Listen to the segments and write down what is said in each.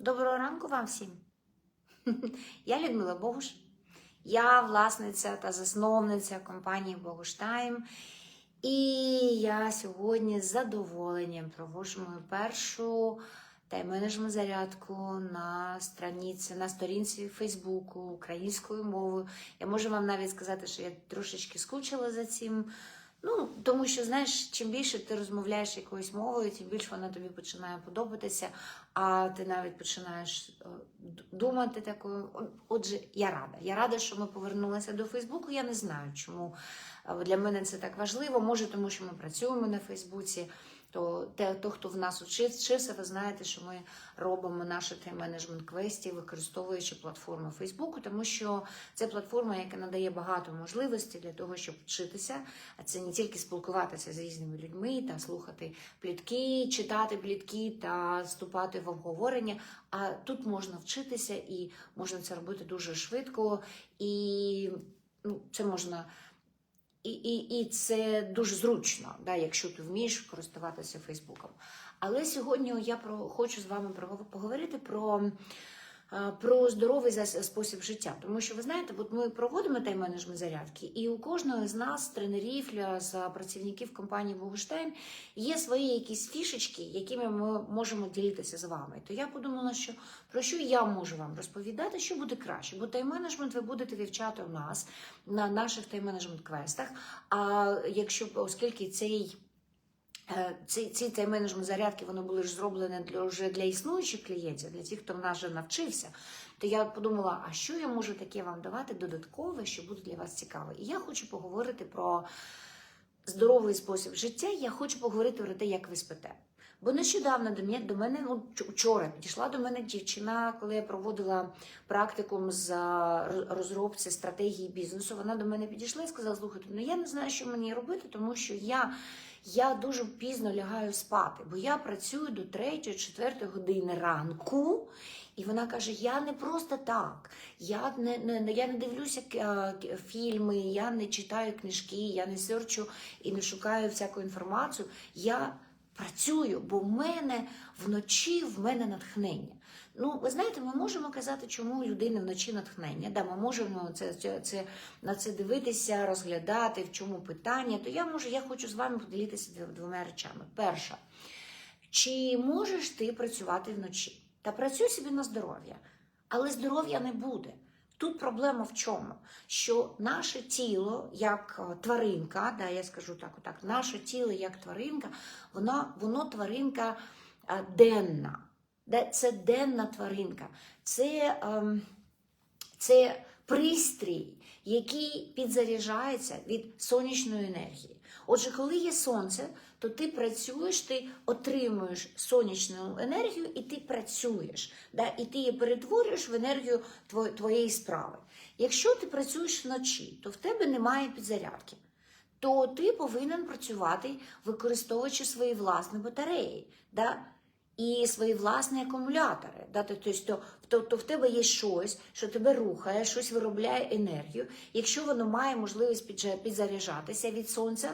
Доброго ранку вам всім. Я Людмила Богуш. Я власниця та засновниця компанії Богуштайм. І я сьогодні з задоволенням проводжу мою першу тайм-менеджмент зарядку на страниці, на сторінці Фейсбуку українською мовою. Я можу вам навіть сказати, що я трошечки скучила за цим. Ну, тому що, знаєш, чим більше ти розмовляєш якоюсь мовою, тим більше вона тобі починає подобатися, а ти навіть починаєш е, думати такою. Отже, я рада. Я рада, що ми повернулися до Фейсбуку. Я не знаю, чому для мене це так важливо. Може, тому що ми працюємо на Фейсбуці. То те, то, хто в нас вчився, ви знаєте, що ми робимо наші тайм-менеджмент квесті, використовуючи платформу Фейсбуку, тому що це платформа, яка надає багато можливостей для того, щоб вчитися. А це не тільки спілкуватися з різними людьми та слухати плітки, читати плітки та вступати в обговорення. А тут можна вчитися і можна це робити дуже швидко, і ну, це можна. І, і, і це дуже зручно, да, якщо ти вмієш користуватися Фейсбуком. Але сьогодні я про, хочу з вами поговорити про, про здоровий спосіб життя. Тому що ви знаєте, от ми проводимо тайм-менеджмент зарядки, і у кожного з нас, тренерів, з працівників компанії Богуштайн, є свої якісь фішечки, якими ми можемо ділитися з вами. То я подумала, що про що я можу вам розповідати, що буде краще, бо тайм-менеджмент ви будете вивчати у нас на наших тайм-менеджмент квестах. А якщо оскільки цей е, ці, ці тайм-менеджмент зарядки вони були ж зроблені для вже для існуючих клієнтів, для тих, хто в нас вже навчився, то я подумала, а що я можу таке вам давати додаткове, що буде для вас цікаве. І я хочу поговорити про здоровий спосіб життя. Я хочу поговорити про те, як ви спите. Бо нещодавно до мене, до мене ну, вчора підійшла до мене дівчина, коли я проводила практикум з розробці стратегії бізнесу. Вона до мене підійшла і сказала: слухайте, ну я не знаю, що мені робити, тому що я, я дуже пізно лягаю спати, бо я працюю до 3-4 години ранку. І вона каже: Я не просто так. Я не, не, я не дивлюся фільми, я не читаю книжки, я не серчу і не шукаю всяку інформацію. Я працюю, бо в мене вночі в мене натхнення. Ну, ви знаєте, ми можемо казати, чому людини вночі натхнення. Да, ми можемо це, це, це, на це дивитися, розглядати, в чому питання. То я можу, я хочу з вами поділитися двома речами. Перша, чи можеш ти працювати вночі? Та працюй собі на здоров'я, але здоров'я не буде. Тут проблема в чому? Що наше тіло, як е, тваринка, да, я скажу так, отак, наше тіло як тваринка, воно, воно тваринка е, денна. Це денна тваринка. Це, ем, це пристрій, який підзаряджається від сонячної енергії. Отже, коли є сонце, то ти працюєш, ти отримуєш сонячну енергію і ти працюєш. Да? І ти її перетворюєш в енергію твоєї справи. Якщо ти працюєш вночі, то в тебе немає підзарядки. То ти повинен працювати, використовуючи свої власні батареї. Да? І свої власні акумулятори. Да? То, то, то, в тебе є щось, що тебе рухає, щось виробляє енергію. Якщо воно має можливість піджа- підзаряджатися від сонця,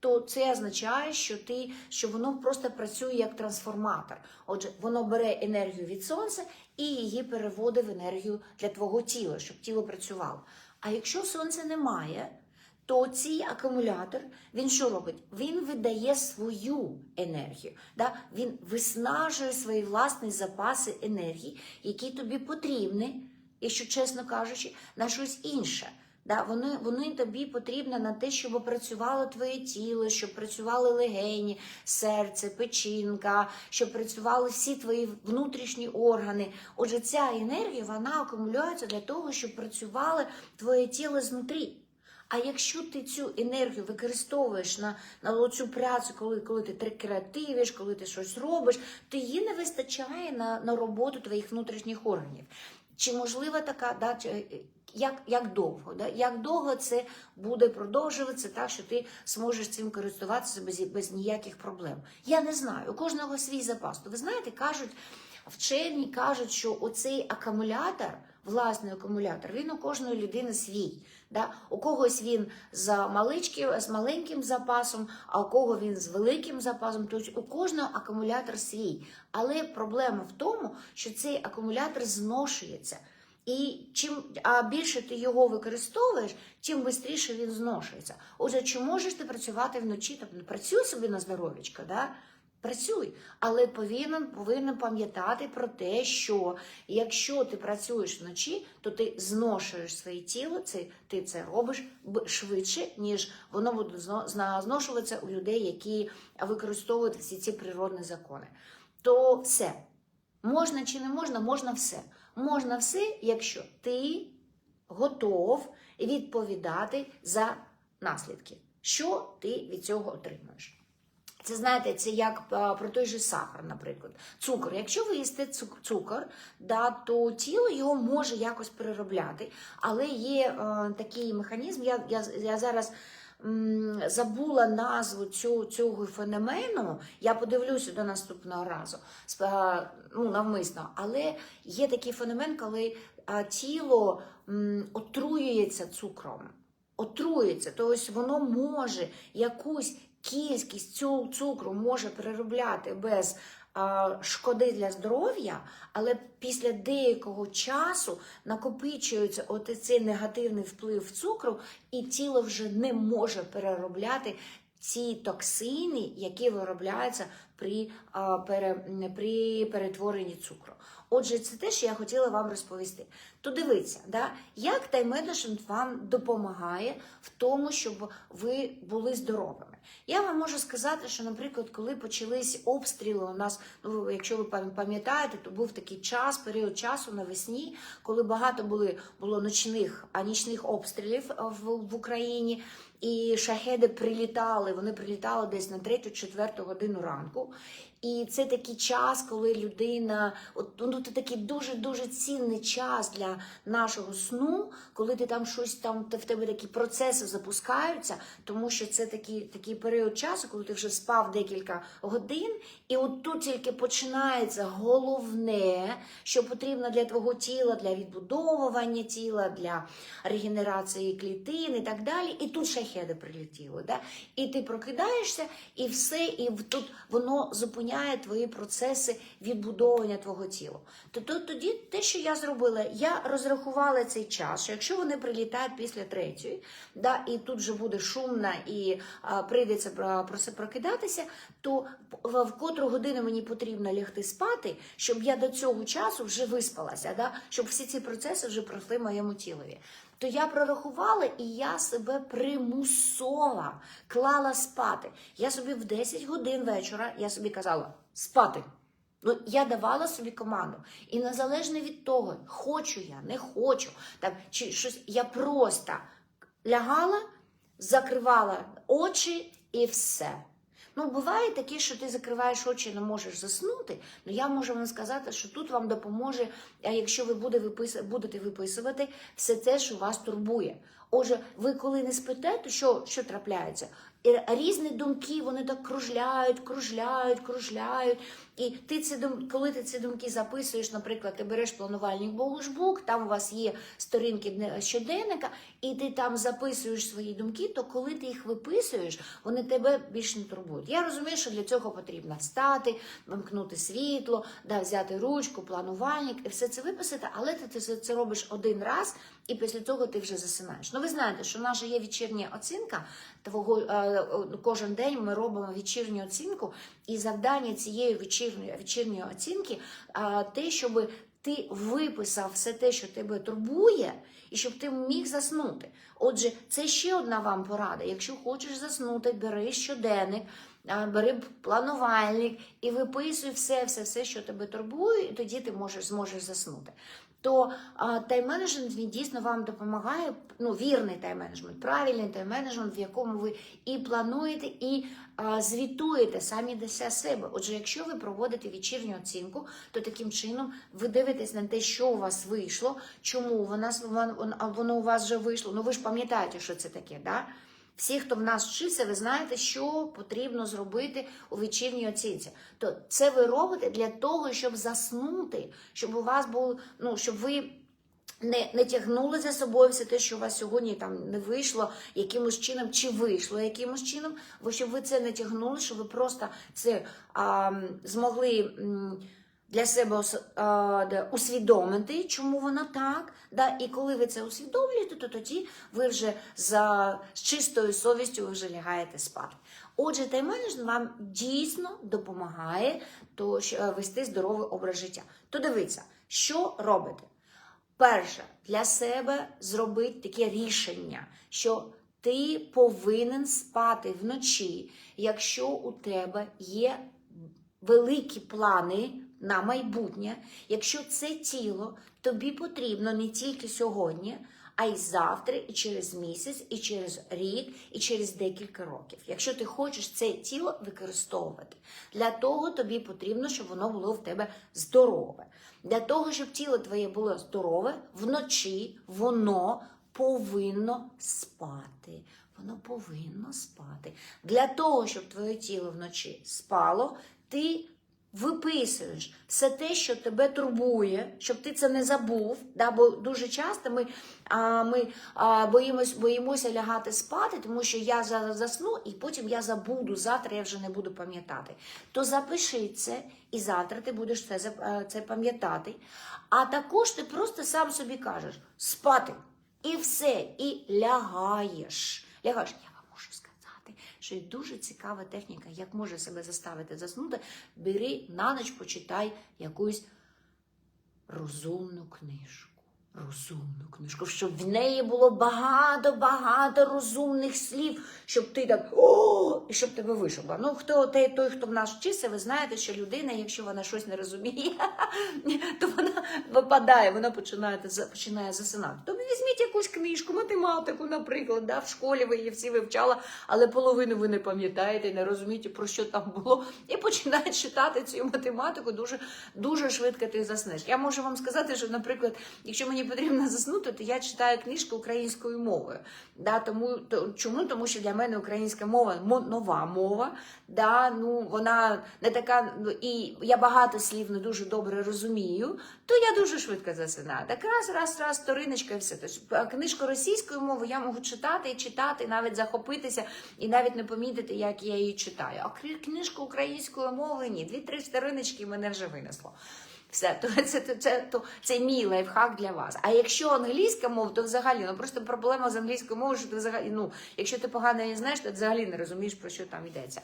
то це означає, що ти що воно просто працює як трансформатор. Отже, воно бере енергію від сонця і її переводить в енергію для твого тіла, щоб тіло працювало. А якщо сонця немає, то цей акумулятор він що робить? Він видає свою енергію. Да? Він виснажує свої власні запаси енергії, які тобі потрібні, якщо чесно кажучи, на щось інше. Да, вони, вони тобі потрібні на те, щоб працювало твоє тіло, щоб працювали легені, серце, печінка, щоб працювали всі твої внутрішні органи. Отже, ця енергія вона акумулюється для того, щоб працювало твоє тіло знутрі. А якщо ти цю енергію використовуєш на, на цю працю, коли, коли ти креативиш, коли ти щось робиш, то її не вистачає на, на роботу твоїх внутрішніх органів. Чи можлива така, да, е, як, як довго? Да? Як довго це буде продовжуватися так, що ти зможеш цим користуватися без, без ніяких проблем? Я не знаю. У кожного свій запас. То ви знаєте, кажуть, вчені кажуть, що оцей акумулятор, власний акумулятор, він у кожної людини свій. Да? У когось він з, з маленьким запасом, а у кого він з великим запасом. Тобто у кожного акумулятор свій. Але проблема в тому, що цей акумулятор зношується. І чим а більше ти його використовуєш, тим швидше він зношується. Отже, чи можеш ти працювати вночі? Тобто працюй собі на здоров'ячко, да? Працюй, але повинен повинен пам'ятати про те, що якщо ти працюєш вночі, то ти зношуєш своє тіло, це ти це робиш швидше, ніж воно буде зношуватися у людей, які використовують всі ці природні закони. То все можна чи не можна, можна все. Можна все, якщо ти готов відповідати за наслідки, що ти від цього отримуєш. Це знаєте, це як про той же сахар, наприклад. Цукор. Якщо ви їсте цукор, да, то тіло його може якось переробляти, але є е, такий механізм. Я, я, я зараз забула назву цього, цього феномену. Я подивлюся до наступного разу, ну, навмисно. Але є такий феномен, коли а, тіло отруюється цукром. Отруюється, тобто воно може якусь кількість цього цукру може переробляти без шкоди для здоров'я, але після деякого часу накопичується цей негативний вплив цукру, і тіло вже не може переробляти ці токсини, які виробляються при, а, пере, при перетворенні цукру. Отже, це те, що я хотіла вам розповісти. То дивіться, да, як тайм-менеджмент вам допомагає в тому, щоб ви були здоровими. Я вам можу сказати, що, наприклад, коли почались обстріли, у нас, ну якщо ви пам'ятаєте, то був такий час, період часу навесні, коли багато були було ночних, а нічних обстрілів в, в Україні. І шахеди прилітали, вони прилітали десь на 3-4 годину ранку. І це такий час, коли людина, от ну це такий дуже дуже цінний час для нашого сну, коли ти там щось там в тебе такі процеси запускаються, тому що це такий, такий період часу, коли ти вже спав декілька годин, і от тут тільки починається головне, що потрібно для твого тіла, для відбудовування тіла, для регенерації клітин і так далі. І тут шахеди прилетіли. Да? І ти прокидаєшся, і все, і тут воно зупиняє твої процеси відбудовування твого тіла. То, то тоді те, що я зробила, я розрахувала цей час, що якщо вони прилітають після третьої, да, і тут вже буде шумно і а, прийдеться про, це прокидатися, то в, в котру годину мені потрібно лягти спати, щоб я до цього часу вже виспалася, да, щоб всі ці процеси вже пройшли моєму тілові. То я прорахувала і я себе примусово клала спати. Я собі в 10 годин вечора я собі казала спати. Ну, я давала собі команду. І незалежно від того, хочу я, не хочу, там, чи щось, я просто лягала, закривала очі і все. Ну, буває таке, що ти закриваєш очі не можеш заснути. Ну я можу вам сказати, що тут вам допоможе, якщо ви будете виписувати все те, що вас турбує. Отже, ви коли не спите, то що, що трапляється? І Різні думки вони так кружляють, кружляють, кружляють. І ти ці дум... коли ти ці думки записуєш, наприклад, ти береш планувальник Богушбук, там у вас є сторінки щоденника, і ти там записуєш свої думки, то коли ти їх виписуєш, вони тебе більше не турбують. Я розумію, що для цього потрібно встати, вимкнути світло, да, взяти ручку, планувальник і все це виписати, але ти це робиш один раз, і після цього ти вже засинаєш. Ну, ви знаєте, що в наша є вечірня оцінка. Твого е, е, кожен день ми робимо вечірню оцінку, і завдання цієї вечірньої вечірньої оцінки е, те, щоб ти виписав все те, що тебе турбує, і щоб ти міг заснути. Отже, це ще одна вам порада. Якщо хочеш заснути, бери щоденник, бери планувальник і виписуй все, все, все, що тебе турбує, і тоді ти можеш зможеш заснути. То тайм-менеджмент він дійсно вам допомагає. Ну, вірний тайм-менеджмент, правильний тайм-менеджмент, в якому ви і плануєте, і а, звітуєте самі для себе. Отже, якщо ви проводите вечірню оцінку, то таким чином ви дивитесь на те, що у вас вийшло, чому воно, воно у вас вже вийшло. Ну ви ж пам'ятаєте, що це таке, да? Всі, хто в нас вчився, ви знаєте, що потрібно зробити у вечірній оцінці. То це ви робите для того, щоб заснути, щоб у вас був, ну щоб ви не, не тягнули за собою все те, що у вас сьогодні там не вийшло якимось чином, чи вийшло якимось чином, бо щоб ви це не тягнули, щоб ви просто це а, змогли м, для себе усвідомити, чому воно так. Да? І коли ви це усвідомлюєте, то тоді ви вже за, з чистою совістю ви вже лягаєте спати. Отже, тайм-менеджмент вам дійсно допомагає то, е, вести здоровий образ життя. То дивіться, що робите? Перше, для себе зробити таке рішення, що ти повинен спати вночі, якщо у тебе є великі плани на майбутнє, якщо це тіло тобі потрібно не тільки сьогодні, а й завтра, і через місяць, і через рік, і через декілька років. Якщо ти хочеш це тіло використовувати, для того тобі потрібно, щоб воно було в тебе здорове. Для того, щоб тіло твоє було здорове, вночі воно повинно спати. Воно повинно спати. Для того, щоб твоє тіло вночі спало, ти виписуєш все те, що тебе турбує, щоб ти це не забув. Да? Бо дуже часто ми, а, ми а, боїмось, боїмося лягати спати, тому що я зараз засну і потім я забуду. Завтра я вже не буду пам'ятати. То запиши це, і завтра ти будеш це, е, це пам'ятати. А також ти просто сам собі кажеш спати. І все, і лягаєш. Лягаєш. Я вам можу сказати, що є дуже цікава техніка, як може себе заставити заснути. Бери на ніч, почитай якусь розумну книжку. Розумну книжку, щоб в неї було багато-багато розумних слів, щоб ти так о, і щоб тебе вишибла. Ну, хто той, той, хто в нас вчиться, ви знаєте, що людина, якщо вона щось не розуміє, то вона випадає, вона починає, починає засинати. То візьміть якусь книжку, математику, наприклад, да, в школі ви її всі вивчали, але половину ви не пам'ятаєте, не розумієте, про що там було, і починаєте читати цю математику, дуже, дуже швидко ти заснеш. Я можу вам сказати, що, наприклад, якщо мені потрібно заснути, то я читаю книжки українською мовою. Да, тому, то, чому? Тому що для мене українська мова нова мова. Да, ну, вона не така, ну, і я багато слів не дуже добре розумію, то я дуже швидко засинаю. Так раз, раз, раз, сторіночка і все. Тобто, книжку російською мовою я можу читати і читати, навіть захопитися, і навіть не помітити, як я її читаю. А книжку українською мовою ні. Дві-три сторіночки мене вже винесло. Все, то це, це, це, то, це мій лайфхак для вас. А якщо англійська мова, то взагалі ну просто проблема з англійською мовою, що ти взагалі, ну, якщо ти погано її знаєш, то взагалі не розумієш, про що там йдеться.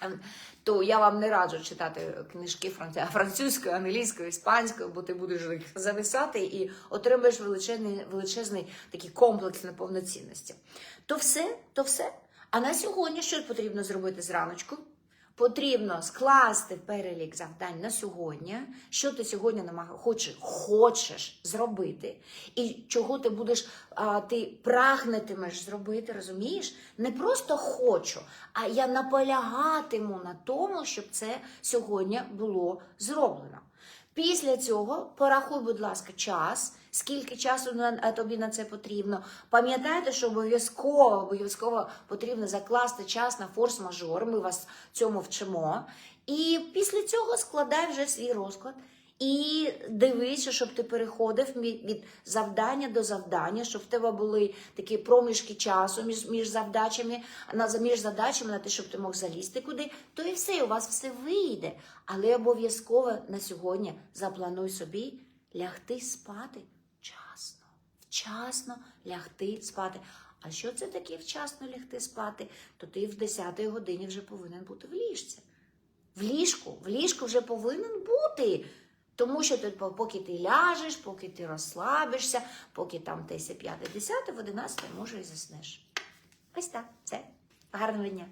Ем, То я вам не раджу читати книжки французькою, англійською, іспанською, бо ти будеш зависати і отримаєш величезний, величезний такий комплекс неповноцінності. То все, то все. А на сьогодні що потрібно зробити зраночку? Потрібно скласти перелік завдань на сьогодні, що ти сьогодні хочеш, хочеш зробити, і чого ти будеш, а, ти прагнетимеш зробити, розумієш? Не просто хочу, а я наполягатиму на тому, щоб це сьогодні було зроблено. Після цього порахуй, будь ласка, час, скільки часу на, тобі на це потрібно. Пам'ятайте, що обов'язково обов'язково потрібно закласти час на форс-мажор. Ми вас цьому вчимо. І після цього складай вже свій розклад. І дивися, щоб ти переходив від завдання до завдання, щоб в тебе були такі проміжки часу між, між завдачами, на між задачами на те, щоб ти мог залізти куди, то і все, у вас все вийде. Але обов'язково на сьогодні заплануй собі лягти спати вчасно. Вчасно лягти спати. А що це таке вчасно лягти спати? То ти в 10 годині вже повинен бути в ліжці. В ліжку, в ліжку вже повинен бути. Тому що ти, поки ти ляжеш, поки ти розслабишся, поки там десь 5, 10, в 11, може і заснеш. Ось так, все. Гарного дня.